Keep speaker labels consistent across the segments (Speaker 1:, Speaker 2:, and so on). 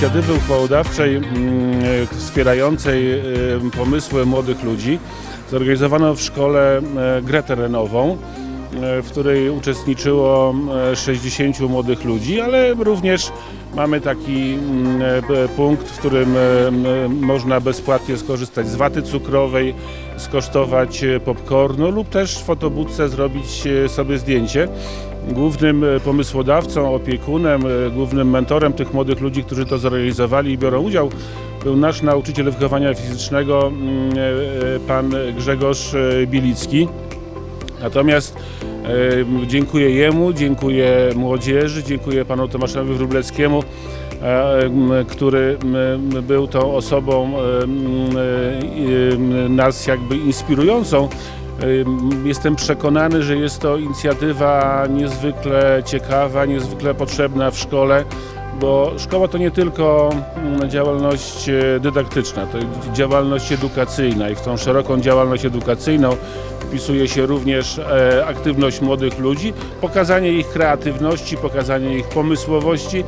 Speaker 1: inicjatywy uchwałodawczej mm, e, wspierającej e, pomysły młodych ludzi zorganizowano w szkole e, grę terenową, w której uczestniczyło e, 60 młodych ludzi, ale również mamy taki mm, punkt, w którym można bezpłatnie skorzystać z waty cukrowej, skosztować popcornu lub też w fotobudce zrobić sobie zdjęcie. Głównym e, pomysłodawcą, opiekunem, e, głównym mentorem tych młodych ludzi, którzy to zorganizowali i biorą udział, był nasz nauczyciel wychowania fizycznego, mm, e, pan Grzegorz Bilicki. Natomiast dziękuję jemu, dziękuję młodzieży, dziękuję panu Tomaszowi Wróbleckiemu, który był tą osobą nas jakby inspirującą. Jestem przekonany, że jest to inicjatywa niezwykle ciekawa, niezwykle potrzebna w szkole, bo szkoła to nie tylko mm, działalność e, dydaktyczna, to działalność edukacyjna i w tą szeroką działalność edukacyjną wpisuje się również e, aktywność młodych ludzi, pokazanie ich kreatywności, pokazanie ich pomysłowości,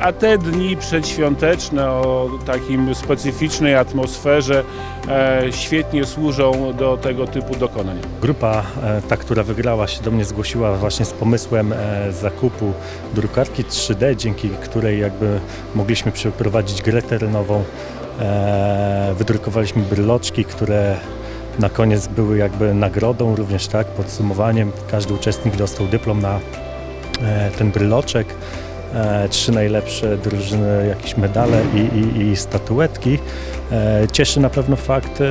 Speaker 1: a te dni przedświąteczne o takim specyficznej atmosferze e, świetnie służą do tego typu dokonań.
Speaker 2: Grupa, e, ta, która wygrała się do mnie zgłosiła właśnie z pomysłem e, zakupu drukarki 3D, dzięki której jakby mogliśmy przeprowadzić grę terenową. E, Wydrukowaliśmy bryloczki, które na koniec były jakby nagrodą również, tak, podsumowaniem. Każdy uczestnik dostał dyplom na e, ten bryloczek. E, Trzy najlepsze drużyny, jakieś medale i, i, i statuetki. E, Cieszy na pewno fakt, e,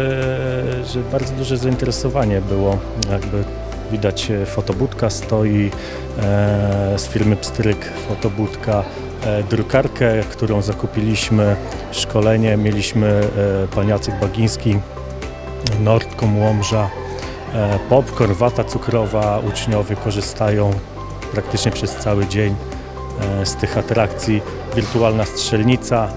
Speaker 2: że bardzo duże zainteresowanie było. Jakby widać fotobudka stoi e, z firmy Pstryk fotobudka, e, drukarkę, którą zakupiliśmy, szkolenie mieliśmy e, pan Jacek Bagiński, Nordcom Łomża, e, popcorn, wata cukrowa, uczniowie korzystają praktycznie przez cały dzień z tych atrakcji. Wirtualna strzelnica,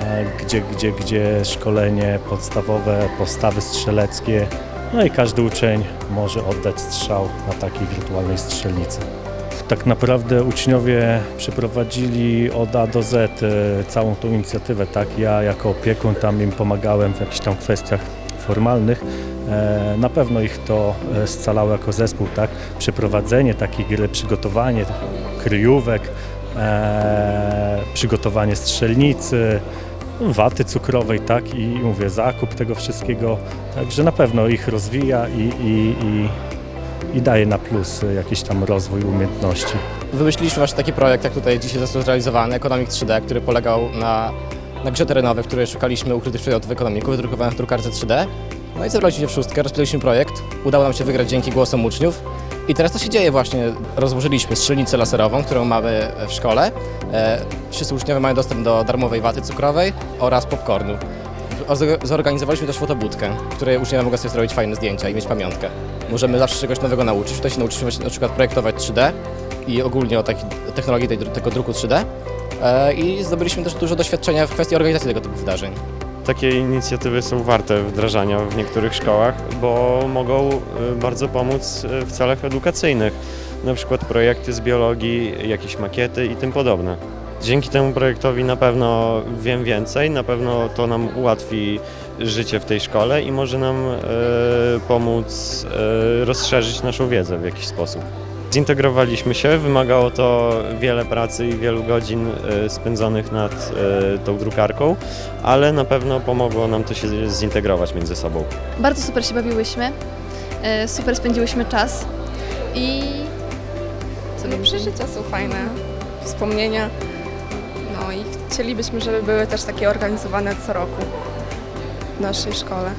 Speaker 2: e, gdzie, gdzie, gdzie szkolenie podstawowe, postawy strzeleckie. No i każdy uczeń może oddać strzał na takiej wirtualnej strzelnicy. Tak naprawdę uczniowie przeprowadzili od A do Z e, całą tą inicjatywę. Tak, ja jako opiekun tam im pomagałem w jakichś tam kwestiach formalnych. E, Na pewno ich to e, scalało jako zespół, tak? Przeprowadzenie takiej gry, przygotowanie kryjówek, e, przygotowanie strzelnicy, waty cukrowej, tak? I mówię, zakup tego wszystkiego. Także na pewno ich rozwija i, i, i, i daje na plus jakiś tam rozwój umiejętności.
Speaker 3: Wymyśliliśmy właśnie taki projekt, jak tutaj dzisiaj został zrealizowany, Economic 3D, który polegał na, na grze terenowej, w której szukaliśmy ukrytych przedmiotów ekonomików, wydrukowanych w drukarce 3D. No i zebraliśmy się w szóstkę, rozpisaliśmy projekt, udało nam się wygrać dzięki głosom uczniów. I teraz to się dzieje właśnie, rozłożyliśmy strzelnicę laserową, którą mamy w szkole. E, wszyscy uczniowie mają dostęp do darmowej waty cukrowej oraz popcornu. Zorganizowaliśmy też fotobudkę, w której uczniowie mogą sobie zrobić fajne zdjęcia i mieć pamiątkę. Możemy zawsze czegoś nowego nauczyć. Tutaj się nauczyliśmy na przykład projektować 3D i ogólnie o technologii tego druku 3D. E, I zdobyliśmy też dużo doświadczenia w kwestii organizacji tego typu wydarzeń.
Speaker 4: Takie inicjatywy są warte wdrażania w niektórych szkołach, bo mogą y, bardzo pomóc y, w celach edukacyjnych, na przykład projekty z biologii, jakieś makiety i tym podobne. Dzięki temu projektowi na pewno wiem więcej, na pewno to nam ułatwi życie w tej szkole i może nam y, pomóc rozszerzyć naszą wiedzę w jakiś sposób. Zintegrowaliśmy się, wymagało to wiele pracy i wielu godzin y, spędzonych nad y, tą drukarką, ale na pewno pomogło nam to się zintegrować między sobą.
Speaker 5: Bardzo super się bawiłyśmy, e, super spędziłyśmy czas i co
Speaker 6: No, przeżycia są fajne, wspomnienia. No i chcielibyśmy, żeby były też takie organizowane co roku w naszej szkole.